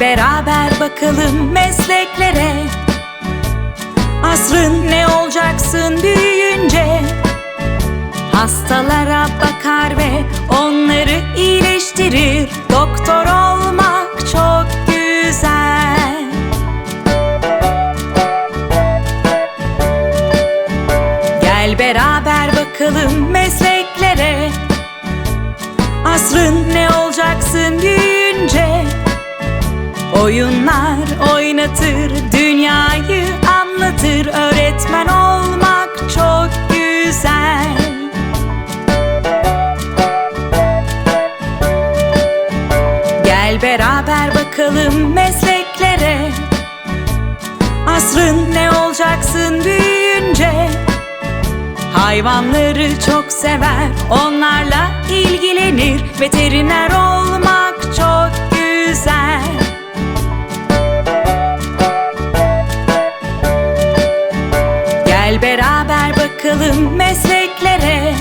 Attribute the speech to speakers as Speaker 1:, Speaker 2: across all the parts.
Speaker 1: Beraber bakalım mesleklere. Asrın ne olacaksın büyüyünce? Hastalara bakar ve onları iyileştirir. Doktor olmak çok güzel. Gel beraber bakalım mesleklere. Asrın ne olacaksın büyüyünce Oyunlar oynatır, dünyayı anlatır. Öğretmen olmak çok güzel. Gel beraber bakalım mesleklere. Asrın ne olacaksın büyüyünce? Hayvanları çok sever, onlarla ilgilenir. Veteriner Beraber bakalım mesleklere.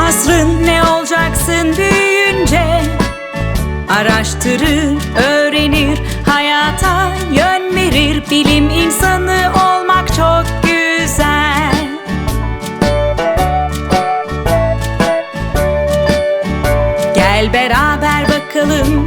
Speaker 1: Asrın ne olacaksın büyüyünce? Araştırır, öğrenir, hayata yön verir. Bilim insanı olmak çok güzel. Gel beraber bakalım